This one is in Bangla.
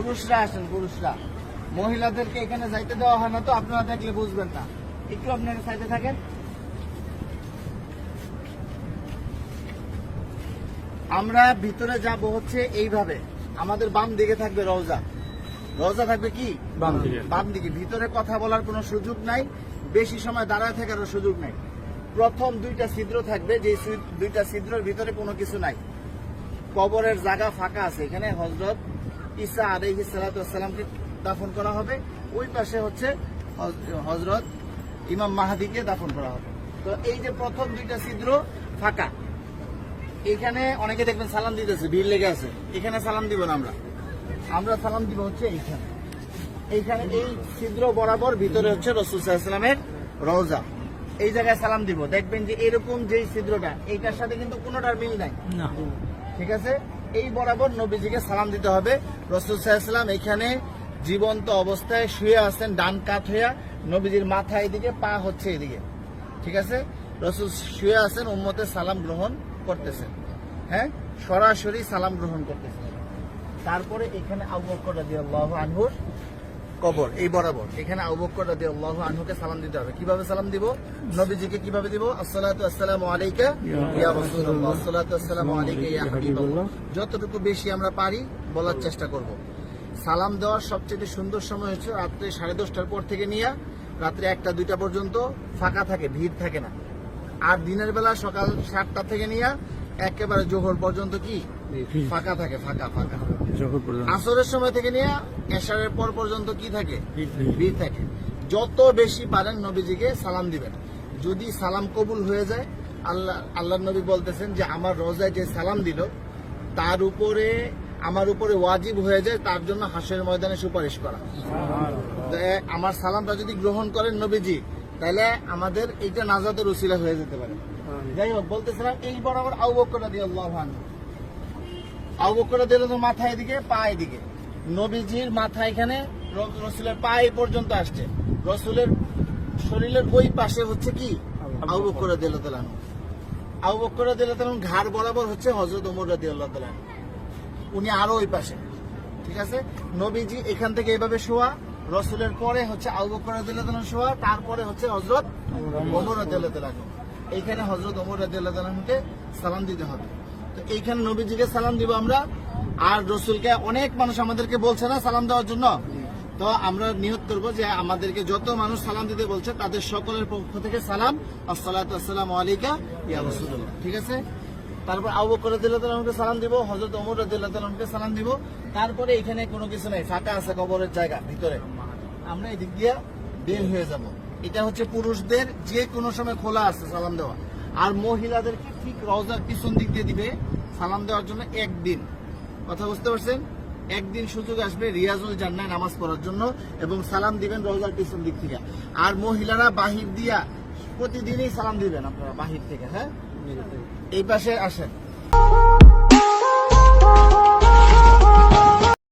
পুরুষরা আসেন পুরুষরা। মহিলাদেরকে এখানে যাইতে দেওয়া হয় না তো আপনারা দেখলে বুঝবেন না। একটু আপনারা সাইডে থাকেন। আমরা ভিতরে যাব হচ্ছে এইভাবে। আমাদের বাম দিকে থাকবে রওজা। রওজা থাকবে কি? বাম দিকে। বাম দিকে। ভিতরে কথা বলার কোনো সুযোগ নাই। বেশি সময় দাঁড়ায় থাকারও সুযোগ নাই। প্রথম দুইটা ছিদ্র থাকবে যে দুইটা ছিদ্রের ভিতরে কোনো কিছু নাই। কবরের জায়গা ফাঁকা আছে। এখানে হজরত ঈসা আলাইহি সালাতামকে দাফন করা হবে। ওই পাশে হচ্ছে হজ- হজরত ইমাম মাহাদিকে দাফন করা হবে। তো এই যে প্রথম দুইটা ছিদ্র ফাঁকা এখানে অনেকে দেখবেন সালাম দিতেছে ভিড় লেগে আছে। এখানে সালাম দিব না আমরা। আমরা সালাম দিব হচ্ছে এইখানে। এইখানে এই ছিদ্র বরাবর ভিতরে হচ্ছে রসুল সাল্লামের রওজা। এই জায়গায় সালাম দিব। দেখবেন যে এরকম যেই ছিদ্রটা এইটার সাথে কিন্তু কোনোটার মিল নাই। না। ঠিক আছে? এই বরাবর নবীজিকে সালাম দিতে হবে। রসুল সাল্লাম এখানে জীবন্ত অবস্থায় শুয়ে আছেন, ডান কাত হইয়া। নবীজির মাথা এদিকে, পা হচ্ছে এদিকে। ঠিক আছে? রসুল শুয়ে আছেন, উম্মতে সালাম গ্রহণ করতেছেন। হ্যাঁ? সরাসরি সালাম গ্রহণ করতেছেন। তারপরে এখানে আবু বকর রাদিয়াল্লাহু আনহুর কবর, এই বরাবর। এখানে আবু বকর রাদিয়াল্লাহু আনহুকে সালাম দিতে হবে। কীভাবে সালাম দিব? নবীজিকে কীভাবে দিব? আসসালাতু আসসালামু আলাইকা ইয়া রাসূলুল্লাহ। আসসালাতু আসসালামু আলাইকা ইয়া হাবিবাল্লাহ। যতটুকু বেশি আমরা পারি বলার চেষ্টা করব। সালাম দেওয়ার সবচেয়ে সুন্দর সময় হচ্ছে রাত্রে সাড়ে দশটার পর থেকে নিয়ে রাত্রে একটা, দুইটা পর্যন্ত ফাঁকা থাকে, ভিড় থাকে না। আর দিনের বেলা সকাল সাতটা থেকে নিয়ে একেবারে জোহর পর্যন্ত কি? ফাঁকা থাকে ফাঁকা ফাঁকা। যখন পর্যন্ত। আসরের সময় থেকে নিয়ে এশারের পর পর্যন্ত কি থাকে? ভিড় থাকে। যত বেশি পারেন নবীজিকে সালাম দিবেন। যদি সালাম কবুল হয়ে যায় আল্লাহ আল্লাহ নবী বলতেছেন যে আমার রোজায় যে সালাম দিল তার উপরে আমার উপরে ওয়াজিব হয়ে যায় তার জন্য হাসের ময়দানে সুপারিশ করা। আমার সালামটা যদি গ্রহণ করেন নবীজি তাহলে আমাদের এইটা নাজাতের উসিলা হয়ে যেতে পারে। যাই হোক বলতেছিলাম এই বরাবর আউ বকর দিয়ে আল্লাহ আউ বকর দিল তো মাথা এদিকে পা এদিকে। নবীজির মাথা এখানে রসুলের পা এই পর্যন্ত আসছে। রসুলের শরীরের ওই পাশে হচ্ছে কি? আউ বকর। দিল তালান আউ বকর দিল তালান ঘাড় বরাবর হচ্ছে হজরত ওমর রাদি আল্লাহ তালান উনি আরও ওই পাশে। ঠিক আছে? নবীজি এখান থেকে এভাবে শোয়া রসুলের পরে হচ্ছে আউ বকর তাআলা তারপরে হচ্ছে হজরত ওমর রাদিয়াল্লাহু এইখানে হজরত ওমর রাদিয়াল্লাহু তাআলাকে সালাম দিতে হবে। তো এইখানে নবীজিকে সালাম দিব আমরা। আর রসুলকে অনেক মানুষ আমাদেরকে বলছে না সালাম দেওয়ার জন্য। তো আমরা নিয়ত করব যে আমাদেরকে যত মানুষ সালাম দিতে বলছে, তাদের সকলের পক্ষ থেকে সালাম। আসসালামু আলাইকা ইয়া রাসূলুল্লাহ। ঠিক আছে? তারপর আবু বকর রাদিয়াল্লাহু সালাম দিব, হযরত ওমর রাদিয়াল্লাহু তাআলাকে সালাম দিব। তারপরে এখানে কোনো কিছু নাই, ফাঁকা আছে কবরের জায়গা, ভিতরে। আমরা এদিক দিয়ে বের হয়ে যাব। এটা হচ্ছে পুরুষদের যে কোনো সময় খোলা আছে সালাম দেওয়া। আর মহিলাদেরকে ঠিক রওজার পিছন দিক দিয়ে দিবে সালাম দেওয়ার জন্য একদিন। কথা বুঝতে পারছেন? একদিন সুযোগ আসবে রিয়াজুল জান্নায় নামাজ পড়ার জন্য এবং সালাম দিবেন রওজার পিছন দিক থেকে। আর মহিলারা বাহির দিয়া প্রতিদিনই সালাম দিবেন আপনারা বাহির থেকে হ্যাঁ? এই পাশে আসেন।